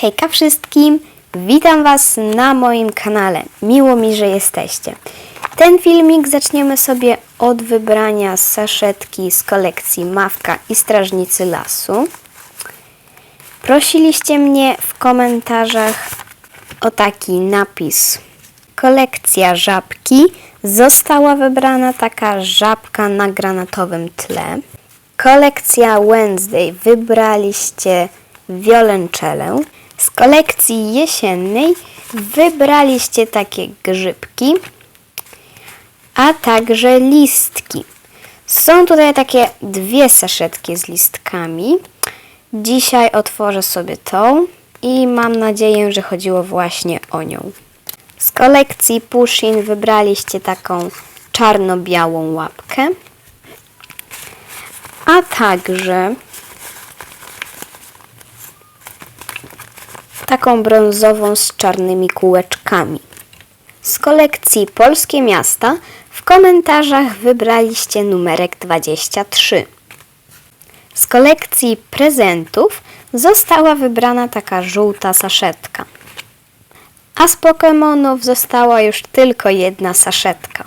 Hejka wszystkim! Witam Was na moim kanale. Miło mi, że jesteście. Ten filmik zaczniemy sobie od wybrania saszetki z kolekcji Mawka i Strażnicy Lasu. Prosiliście mnie w komentarzach o taki napis. Kolekcja żabki. Została wybrana taka żabka na granatowym tle. Kolekcja Wednesday wybraliście wiolonczelę. Z kolekcji jesiennej wybraliście takie grzybki, a także listki. Są tutaj takie dwie saszetki z listkami. Dzisiaj otworzę sobie tą i mam nadzieję, że chodziło właśnie o nią. Z kolekcji Pushin wybraliście taką czarno-białą łapkę, a także taką brązową z czarnymi kółeczkami. Z kolekcji Polskie Miasta w komentarzach wybraliście numerek 23. Z kolekcji prezentów została wybrana taka żółta saszetka. A z Pokemonów została już tylko jedna saszetka.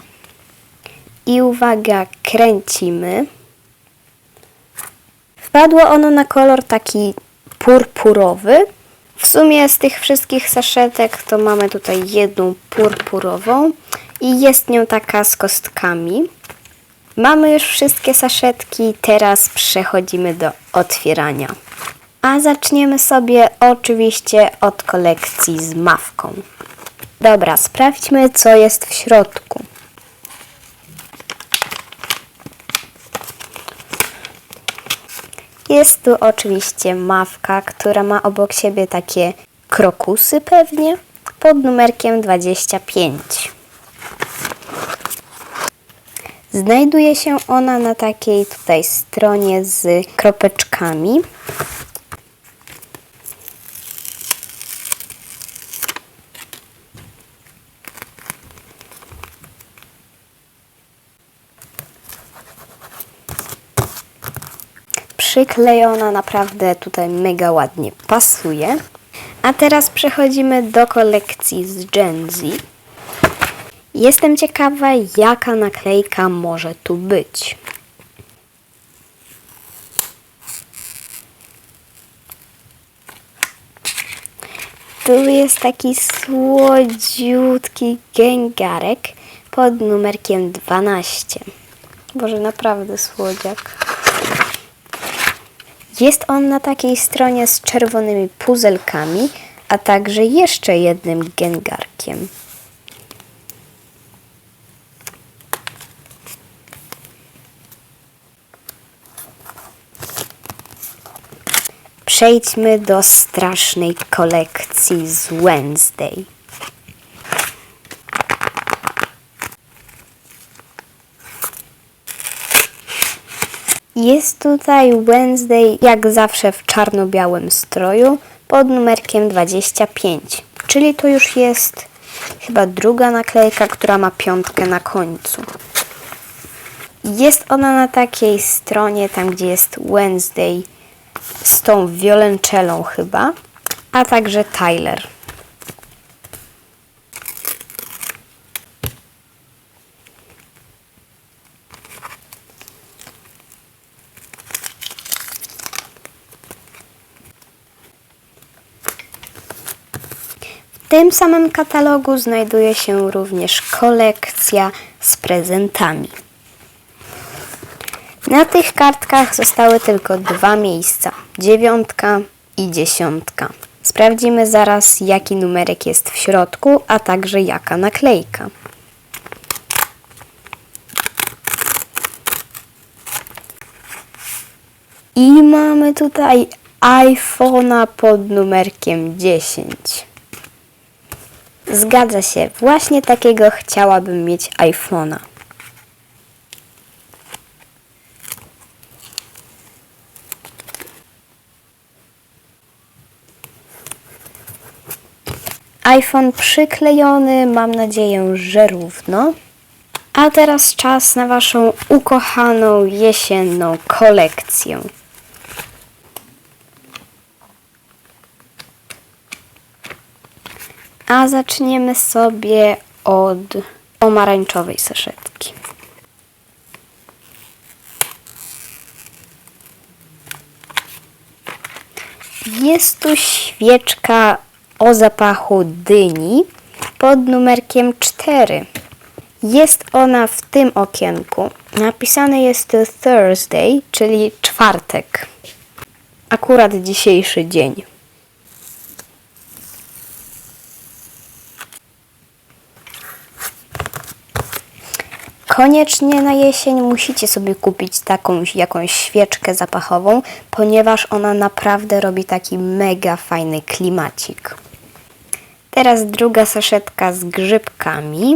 I uwaga, kręcimy. Wpadło ono na kolor taki purpurowy. W sumie z tych wszystkich saszetek to mamy tutaj jedną purpurową i jest nią taka z kostkami. Mamy już wszystkie saszetki, teraz przechodzimy do otwierania. A zaczniemy sobie oczywiście od kolekcji z mawką. Dobra, sprawdźmy co jest w środku. Jest tu oczywiście mawka, która ma obok siebie takie krokusy pewnie pod numerkiem 25. Znajduje się ona na takiej tutaj stronie z kropeczkami. Przyklejona naprawdę tutaj mega ładnie pasuje. A teraz przechodzimy do kolekcji z Gen Z. Jestem ciekawa, jaka naklejka może tu być. Tu jest taki słodziutki gęgarek pod numerkiem 12. Boże, naprawdę słodziak. Jest on na takiej stronie z czerwonymi puzelkami, a także jeszcze jednym gęgarkiem. Przejdźmy do strasznej kolekcji z Wednesday. Jest tutaj Wednesday, jak zawsze w czarno-białym stroju, pod numerkiem 25. Czyli to już jest chyba druga naklejka, która ma piątkę na końcu. Jest ona na takiej stronie, tam gdzie jest Wednesday z tą wiolonczelą chyba, a także Tyler. Tym samym katalogu znajduje się również kolekcja z prezentami. Na tych kartkach zostały tylko dwa miejsca: dziewiątka i dziesiątka. Sprawdzimy zaraz, jaki numerek jest w środku, a także jaka naklejka. I mamy tutaj iPhone'a pod numerkiem 10. Zgadza się, właśnie takiego chciałabym mieć iPhone'a. iPhone przyklejony, mam nadzieję, że równo. A teraz czas na Waszą ukochaną jesienną kolekcję. A zaczniemy sobie od pomarańczowej saszetki. Jest tu świeczka o zapachu dyni pod numerkiem 4. Jest ona w tym okienku. Napisane jest Thursday, czyli czwartek. Akurat dzisiejszy dzień. Koniecznie na jesień musicie sobie kupić taką jakąś świeczkę zapachową, ponieważ ona naprawdę robi taki mega fajny klimacik. Teraz druga saszetka z grzybkami.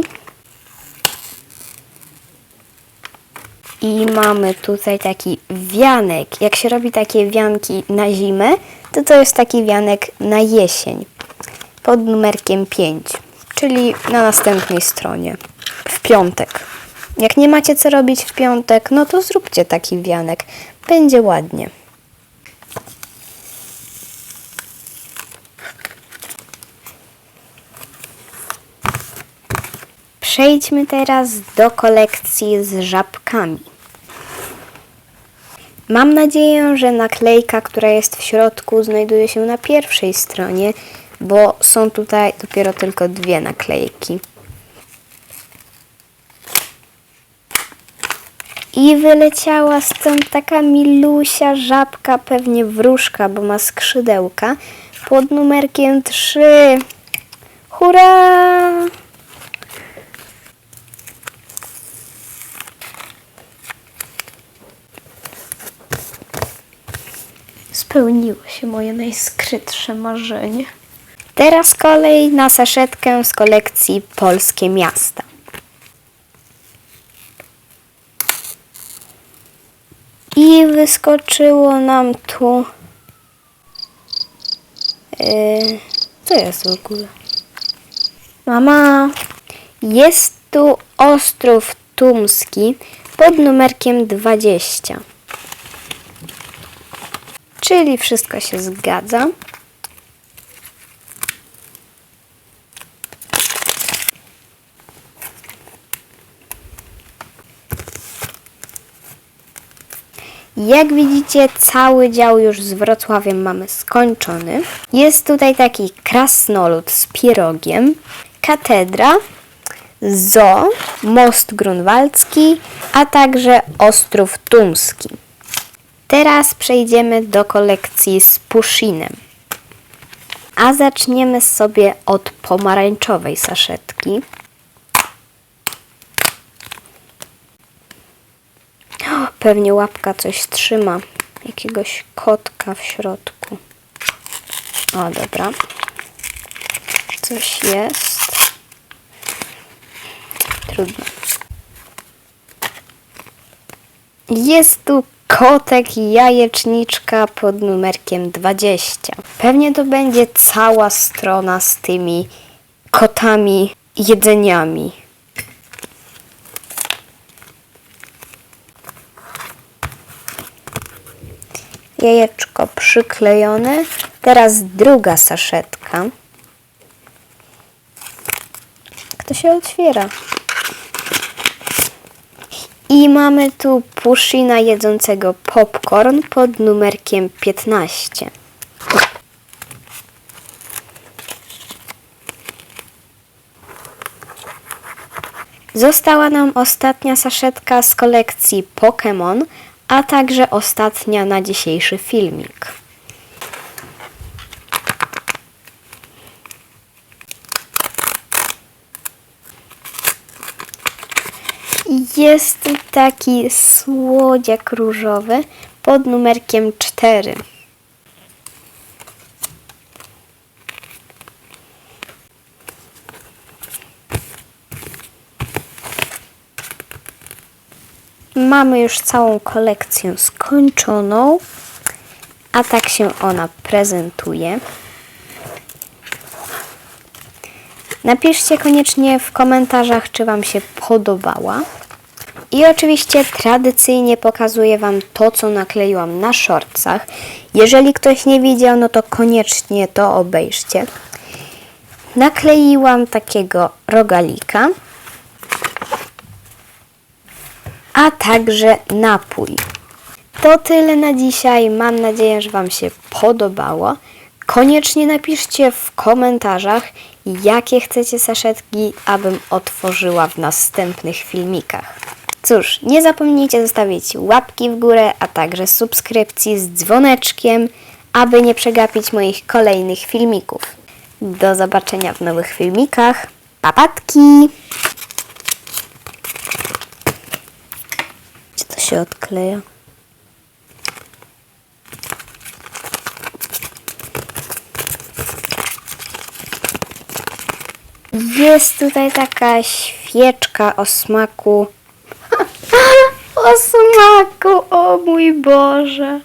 I mamy tutaj taki wianek. Jak się robi takie wianki na zimę, to to jest taki wianek na jesień. Pod numerkiem 5, czyli na następnej stronie. W piątek. Jak nie macie co robić w piątek, no to zróbcie taki wianek. Będzie ładnie. Przejdźmy teraz do kolekcji z żabkami. Mam nadzieję, że naklejka, która jest w środku, znajduje się na pierwszej stronie, bo są tutaj dopiero tylko dwie naklejki. I wyleciała stąd taka milusia żabka, pewnie wróżka, bo ma skrzydełka, pod numerkiem 3. Hurra! Spełniło się moje najskrytsze marzenie. Teraz kolej na saszetkę z kolekcji Polskie Miasta. I wyskoczyło nam tu. Yy, co jest w ogóle? Mama, jest tu Ostrów Tumski pod numerkiem 20. Czyli wszystko się zgadza. Jak widzicie, cały dział już z Wrocławiem mamy skończony. Jest tutaj taki krasnolud z pierogiem, katedra, zoo, most grunwaldzki, a także Ostrów Tumski. Teraz przejdziemy do kolekcji z Pushinem. A zaczniemy sobie od pomarańczowej saszetki. Pewnie łapka coś trzyma. Jakiegoś kotka w środku. O, dobra. Coś jest. Trudno. Jest tu kotek jajeczniczka pod numerkiem 20. Pewnie to będzie cała strona z tymi kotami jedzeniami. Jajeczko przyklejone. Teraz druga saszetka. To się otwiera? I mamy tu Pushina jedzącego popcorn pod numerkiem 15. Została nam ostatnia saszetka z kolekcji Pokémon, a także ostatnia na dzisiejszy filmik. Jest taki słodziak różowy pod numerkiem 4. Mamy już całą kolekcję skończoną, a tak się ona prezentuje. Napiszcie koniecznie w komentarzach, czy Wam się podobała. I oczywiście tradycyjnie pokazuję Wam to, co nakleiłam na shortsach. Jeżeli ktoś nie widział, no to koniecznie to obejrzcie. nakleiłam takiego rogalika, a także napój. To tyle na dzisiaj. Mam nadzieję, że Wam się podobało. Koniecznie napiszcie w komentarzach, jakie chcecie saszetki, abym otworzyła w następnych filmikach. Cóż, nie zapomnijcie zostawić łapki w górę, a także subskrypcji z dzwoneczkiem, aby nie przegapić moich kolejnych filmików. Do zobaczenia w nowych filmikach. Papatki! Czy to się odkleja? Jest tutaj taka świeczka o smaku. o smaku, o mój Boże.